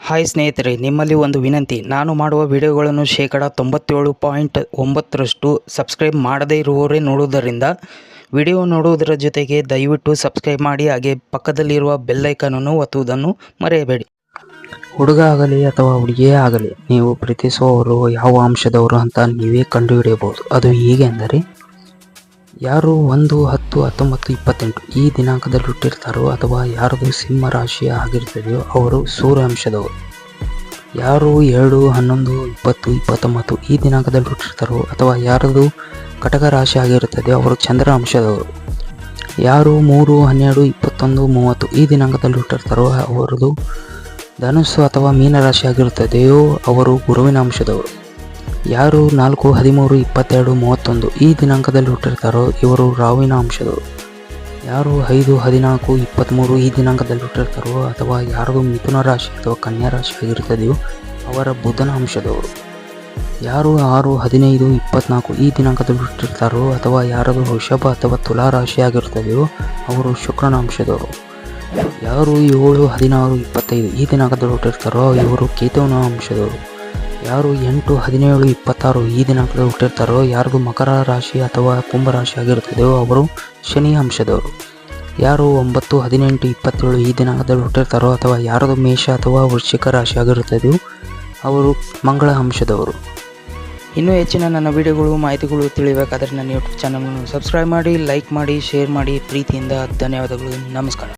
Hi ಸ್ನೇಹಿತರೆ, ನಿಮ್ಮಲ್ಲಿ ಒಂದು ವಿನಂತಿ. ನಾನು ಮಾಡುವ ವಿಡಿಯೋಗಳನ್ನು ಶೇಕಡ ತೊಂಬತ್ತೇಳು ಪಾಯಿಂಟ್ ಒಂಬತ್ತರಷ್ಟು ಸಬ್ಸ್ಕ್ರೈಬ್ ಮಾಡದೇ ಇರುವವರೇ ನೋಡುವುದರಿಂದ ವಿಡಿಯೋ ನೋಡುವುದರ ಜೊತೆಗೆ ದಯವಿಟ್ಟು ಸಬ್ಸ್ಕ್ರೈಬ್ ಮಾಡಿ, ಹಾಗೆ ಪಕ್ಕದಲ್ಲಿರುವ ಬೆಲ್ಲೈಕನನ್ನು ಒತ್ತುವುದನ್ನು ಮರೆಯಬೇಡಿ. ಹುಡುಗ ಆಗಲಿ ಅಥವಾ ಹುಡುಗಿಯೇ ಆಗಲಿ, ನೀವು ಪ್ರೀತಿಸುವವರು ಯಾವ ಅಂಶದವರು ಅಂತ ನೀವೇ ಕಂಡುಹಿಡಿಯಬಹುದು. ಅದು ಹೇಗೆ ಯಾರು ಒಂದು, ಹತ್ತು, ಹತ್ತೊಂಬತ್ತು, ಇಪ್ಪತ್ತೆಂಟು ಈ ದಿನಾಂಕದಲ್ಲಿ ಹುಟ್ಟಿರ್ತಾರೋ ಅಥವಾ ಯಾರದು ಸಿಂಹ ರಾಶಿಯ ಆಗಿರ್ತದೆಯೋ ಅವರು ಸೂರ್ಯ ಅಂಶದವರು ಯಾರು ಎರಡು ಹನ್ನೊಂದು, ಇಪ್ಪತ್ತು, ಇಪ್ಪತ್ತೊಂಬತ್ತು ಈ ದಿನಾಂಕದಲ್ಲಿ ಹುಟ್ಟಿರ್ತಾರೋ ಅಥವಾ ಯಾರದು ಕಟಕ ರಾಶಿ ಆಗಿರುತ್ತದೆಯೋ ಅವರು ಚಂದ್ರ ಅಂಶದವರು ಯಾರು ಮೂರು, ಹನ್ನೆರಡು, ಇಪ್ಪತ್ತೊಂದು, ಮೂವತ್ತು ಈ ದಿನಾಂಕದಲ್ಲಿ ಹುಟ್ಟಿರ್ತಾರೋ ಅವರದು ಧನುಸ್ಸು ಅಥವಾ ಮೀನರಾಶಿ ಆಗಿರುತ್ತದೆಯೋ ಅವರು ಗುರುವಿನ ಅಂಶದವರು ಯಾರು ನಾಲ್ಕು, ಹದಿಮೂರು, ಇಪ್ಪತ್ತೆರಡು, ಮೂವತ್ತೊಂದು ಈ ದಿನಾಂಕದಲ್ಲಿ ಹುಟ್ಟಿರ್ತಾರೋ ಇವರು ರಾವಿನ ಅಂಶದವರು ಯಾರು ಐದು, ಹದಿನಾಲ್ಕು ಇಪ್ಪತ್ತ್ಮೂರು ಈ ದಿನಾಂಕದಲ್ಲಿ ಹುಟ್ಟಿರ್ತಾರೋ ಅಥವಾ ಯಾರದು ಮಿಥುನ ರಾಶಿ ಅಥವಾ ಕನ್ಯಾ ರಾಶಿ ಆಗಿರ್ತದೆಯೋ ಅವರ ಬುಧನ ಅಂಶದವರು ಯಾರು ಆರು, ಹದಿನೈದು, ಇಪ್ಪತ್ನಾಲ್ಕು ಈ ದಿನಾಂಕದಲ್ಲಿ ಹುಟ್ಟಿರ್ತಾರೋ ಅಥವಾ ಯಾರದು ವೃಷಭ ಅಥವಾ ತುಲಾ ರಾಶಿ ಆಗಿರುತ್ತದೆಯೋ ಅವರು ಶುಕ್ರನ ಅಂಶದವರು ಯಾರು ಏಳು, ಹದಿನಾರು, ಇಪ್ಪತ್ತೈದು ಈ ದಿನಾಂಕದಲ್ಲಿ ಹುಟ್ಟಿರ್ತಾರೋ ಇವರು ಕೇತುವಿನ ಅಂಶದವರು ಯಾರು ಎಂಟು, ಹದಿನೇಳು, ಇಪ್ಪತ್ತಾರು ಈ ದಿನಾಂಕದಲ್ಲಿ ಹುಟ್ಟಿರ್ತಾರೋ, ಯಾರಿಗೂ ಮಕರ ರಾಶಿ ಅಥವಾ ಕುಂಭ ರಾಶಿ ಆಗಿರುತ್ತದೆಯೋ ಅವರು ಶನಿ ಅಂಶದವರು. ಯಾರು ಒಂಬತ್ತು, ಹದಿನೆಂಟು, ಇಪ್ಪತ್ತೇಳು ಈ ದಿನಾಂಕದಲ್ಲಿ ಹುಟ್ಟಿರ್ತಾರೋ ಅಥವಾ ಯಾರದು ಮೇಷ ಅಥವಾ ವೃಶ್ಚಿಕ ರಾಶಿ ಆಗಿರುತ್ತದೆಯೋ ಅವರು ಮಂಗಳ ಅಂಶದವರು. ಇನ್ನೂ ಹೆಚ್ಚಿನ ನನ್ನ ವಿಡಿಯೋಗಳು, ಮಾಹಿತಿಗಳು ತಿಳಿಬೇಕಾದರೆ ನನ್ನ ಯೂಟ್ಯೂಬ್ ಚಾನಲನ್ನು ಸಬ್ಸ್ಕ್ರೈಬ್ ಮಾಡಿ ಲೈಕ್ ಮಾಡಿ ಶೇರ್ ಮಾಡಿ, ಪ್ರೀತಿಯಿಂದ ಧನ್ಯವಾದಗಳು, ನಮಸ್ಕಾರ.